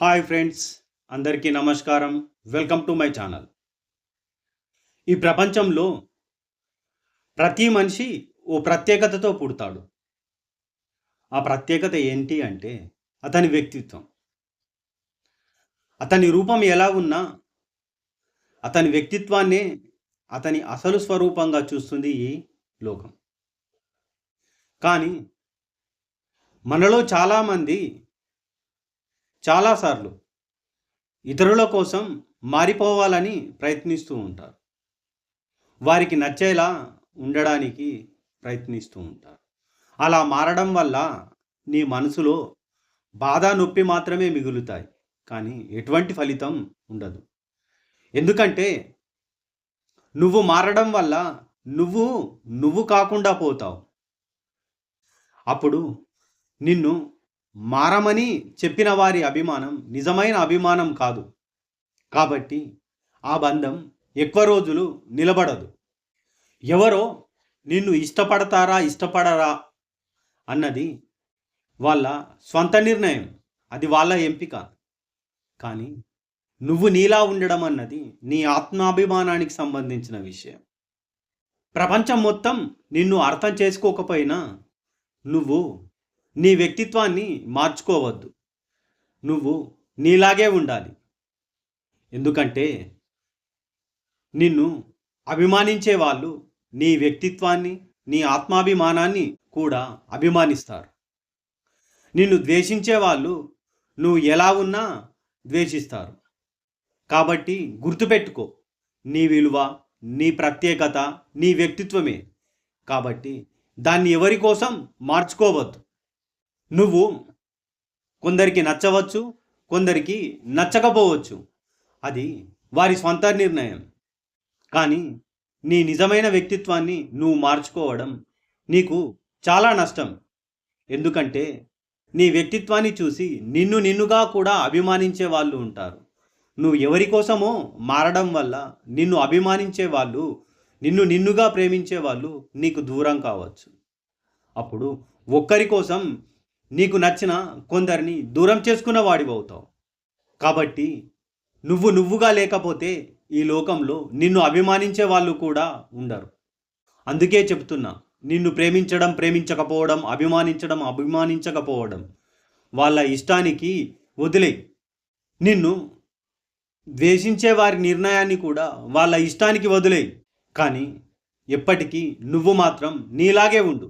Hi friends అందరికీ నమస్కారం. Welcome to my channel. ఈ ప్రపంచంలో ప్రతి మనిషి ఓ ప్రత్యేకతతో పుడతాడు. ఆ ప్రత్యేకత ఏంటి అంటే అతని వ్యక్తిత్వం. అతని రూపం ఎలా ఉన్నా అతని వ్యక్తిత్వాన్నే అతని అసలు స్వరూపంగా చూస్తుంది ఈ లోకం. కానీ మనలో చాలామంది చాలాసార్లు ఇతరుల కోసం మారిపోవాలని ప్రయత్నిస్తూ ఉంటారు. వారికి నచ్చేలా ఉండడానికి ప్రయత్నిస్తూ ఉంటారు. అలా మారడం వల్ల నీ మనసులో బాధ నొప్పి మాత్రమే మిగులుతాయి. కానీ ఎటువంటి ఫలితం ఉండదు. ఎందుకంటే నువ్వు మారడం వల్ల నువ్వు నువ్వు కాకుండా పోతావు. అప్పుడు నిన్ను మారమని చెప్పిన వారి అభిమానం నిజమైన అభిమానం కాదు. కాబట్టి ఆ బంధం ఎక్కువ రోజులు నిలబడదు. ఎవరో నిన్ను ఇష్టపడతారా ఇష్టపడరా అన్నది వాళ్ళ స్వంత నిర్ణయం. అది వాళ్ళ ఎంపిక. కానీ నువ్వు నీలా ఉండడం అన్నది నీ ఆత్మాభిమానానికి సంబంధించిన విషయం. ప్రపంచం మొత్తం నిన్ను అర్థం చేసుకోకపోయినా నువ్వు నీ వ్యక్తిత్వాన్ని మార్చుకోవద్దు. నువ్వు నీలాగే ఉండాలి. ఎందుకంటే నిన్ను అభిమానించే వాళ్ళు నీ వ్యక్తిత్వాన్ని నీ ఆత్మాభిమానాన్ని కూడా అభిమానిస్తారు. నిన్ను ద్వేషించే వాళ్ళు నువ్వు ఎలా ఉన్నా ద్వేషిస్తారు. కాబట్టి గుర్తుపెట్టుకో నీ విలువ నీ ప్రత్యేకత నీ వ్యక్తిత్వమే. కాబట్టి దాన్ని ఎవరి కోసం మార్చుకోవద్దు. నువ్వు కొందరికి నచ్చవచ్చు కొందరికి నచ్చకపోవచ్చు. అది వారి స్వంత నిర్ణయం. కానీ నీ నిజమైన వ్యక్తిత్వాన్ని నువ్వు మార్చుకోవడం నీకు చాలా నష్టం. ఎందుకంటే నీ వ్యక్తిత్వాన్ని చూసి నిన్ను నిన్నుగా కూడా అభిమానించే వాళ్ళు ఉంటారు. నువ్వు ఎవరి కోసమో మారడం వల్ల నిన్ను అభిమానించే వాళ్ళు నిన్ను నిన్నుగా ప్రేమించే వాళ్ళు నీకు దూరం కావచ్చు. అప్పుడు ఒక్కరి కోసం నీకు నచ్చిన కొందరిని దూరం చేసుకున్న వాడివవుతావు. కాబట్టి నువ్వు నువ్వుగా లేకపోతే ఈ లోకంలో నిన్ను అభిమానించే వాళ్ళు కూడా ఉండరు. అందుకే చెప్తున్నా నిన్ను ప్రేమించడం ప్రేమించకపోవడం అభిమానించడం అభిమానించకపోవడం వాళ్ళ ఇష్టానికి వదిలే. నిన్ను ద్వేషించే వారి నిర్ణయాన్ని కూడా వాళ్ళ ఇష్టానికి వదిలేయి కానీ ఎప్పటికీ నువ్వు మాత్రం నీలాగే ఉండు.